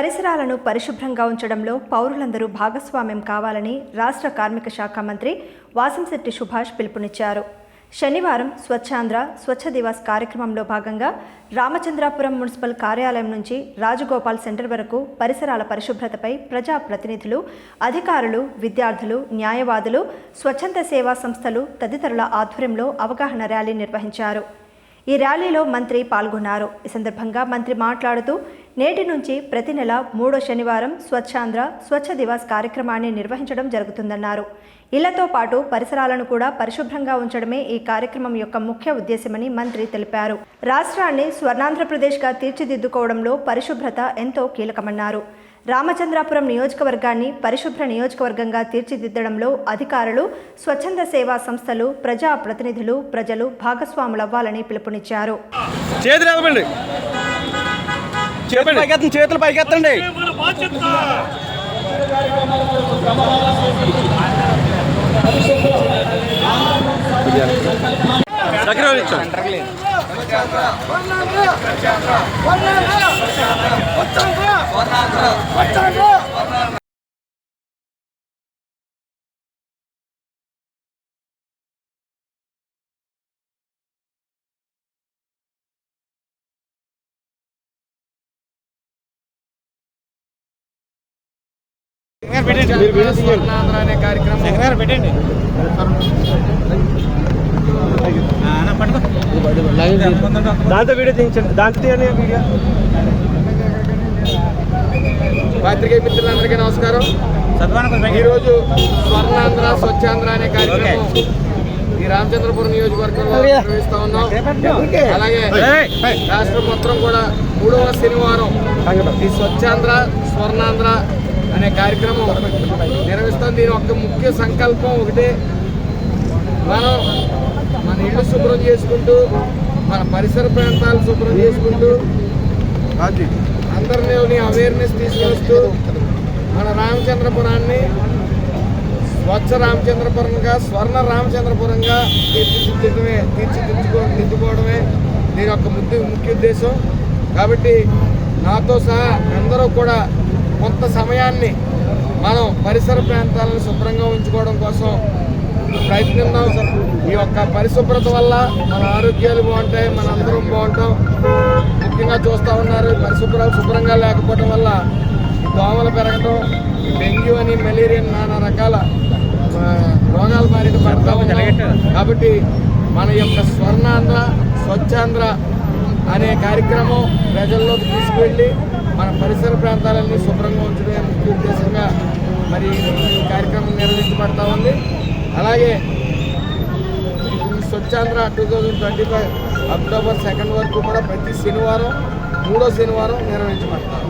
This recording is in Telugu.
పరిసరాలను పరిశుభ్రంగా ఉంచడంలో పౌరులందరూ భాగస్వామ్యం కావాలని రాష్ట్ర కార్మిక శాఖ మంత్రి వాసంశెట్టి సుభాష్ పిలుపునిచ్చారు. శనివారం స్వచ్ఛాంధ్ర స్వచ్ఛ దివాస్ కార్యక్రమంలో భాగంగా రామచంద్రాపురం మున్సిపల్ కార్యాలయం నుంచి రాజగోపాల్ సెంటర్ వరకు పరిసరాల పరిశుభ్రతపై ప్రజా ప్రతినిధులు అధికారులు విద్యార్థులు న్యాయవాదులు స్వచ్ఛంద సేవా సంస్థలు తదితరుల ఆధ్వర్యంలో అవగాహన ర్యాలీ నిర్వహించారు. ఈ ర్యాలీలో మంత్రి పాల్గొన్నారు. ఈ సందర్భంగా మంత్రి మాట్లాడుతూ నేటి నుంచి ప్రతి నెల మూడో శనివారం స్వచ్ఛాంధ్ర స్వచ్ఛ దివాస్ కార్యక్రమాన్ని నిర్వహించడం జరుగుతుందన్నారు. ఇళ్ళతో పాటు పరిసరాలను కూడా పరిశుభ్రంగా ఉంచడమే ఈ కార్యక్రమం యొక్క ముఖ్య ఉద్దేశమని మంత్రి తెలిపారు. రాష్ట్రాన్ని స్వర్ణాంధ్రప్రదేశ్గా తీర్చిదిద్దుకోవడంలో పరిశుభ్రత ఎంతో కీలకమన్నారు. రామచంద్రాపురం నియోజకవర్గాన్ని పరిశుభ్ర నియోజకవర్గంగా తీర్చిదిద్దడంలో అధికారులు స్వచ్ఛంద సేవా సంస్థలు ప్రజా ప్రతినిధులు ప్రజలు భాగస్వాములవ్వాలని పిలుపునిచ్చారు. చేతులు పైకెత్తండి చేతులు పైకెత్తండి. దగ్గర స్వర్ణాంధ్ర అనే కార్యక్రమం. పెట్టండి. దాంతో వీడియో తీయించండి. దాంతో తీయండి వీడియో. పాత్రికేయ మిత్రులందరికీ నమస్కారం. ఈరోజు స్వర్ణాంధ్ర స్వచ్ఛాంధ్ర అనే కార్యక్రమం ఈ రామచంద్రపురం నియోజకవర్గంలో నిర్వహిస్తా ఉన్నాం. అలాగే రాష్ట్రం మొత్తం కూడా మూడవ శనివారం. ఈ స్వచ్ఛాంధ్ర స్వర్ణాంధ్ర అనే కార్యక్రమం నిర్వహిస్తాం దీని యొక్క ముఖ్య సంకల్పం ఒకటే. మనం మన ఇల్లు శుభ్రం చేసుకుంటూ మన పరిసర ప్రాంతాలు శుభ్రం చేసుకుంటూ అందరిలోని అవేర్నెస్ తీసుకొస్తూ మన రామచంద్రపురాన్ని స్వచ్ఛ రామచంద్రపురంగా స్వర్ణ రామచంద్రపురంగా తీర్చిదిద్దడమే తీర్చిదిద్దుకో దిద్దుకోవడమే దీని యొక్క ముఖ్య ముఖ్య ఉద్దేశం. కాబట్టి నాతో సహా అందరూ కూడా కొంత సమయాన్ని మనం పరిసర ప్రాంతాలను శుభ్రంగా ఉంచుకోవడం కోసం ప్రయత్నిద్దాం. ఈ యొక్క పరిశుభ్రత వల్ల మన ఆరోగ్యాలు బాగుంటాయి మన అందరం బాగుంటాం. ముఖ్యంగా చూస్తూ ఉన్నారు పరిశుభ్రాలు శుభ్రంగా లేకపోవడం వల్ల దోమలు పెరగడం ఈ డెంగ్యూ అని మలేరియా నానా రకాల రోగాల బారిన పడతా కాబట్టి మన యొక్క స్వర్ణాంధ్ర స్వచ్ఛాంధ్ర అనే కార్యక్రమం ప్రజల్లోకి తీసుకువెళ్ళి మన పరిసర ప్రాంతాలన్నీ శుభ్రంగా ఉంచడమే ముఖ్య ఉద్దేశంగా మరి ఈ కార్యక్రమం నిర్వహించబడతా ఉంది. అలాగే ఈ Swachh Andhra two thousand twenty five October second వరకు కూడా ప్రతి శనివారం మూడో శనివారం నిర్వహించబడతాం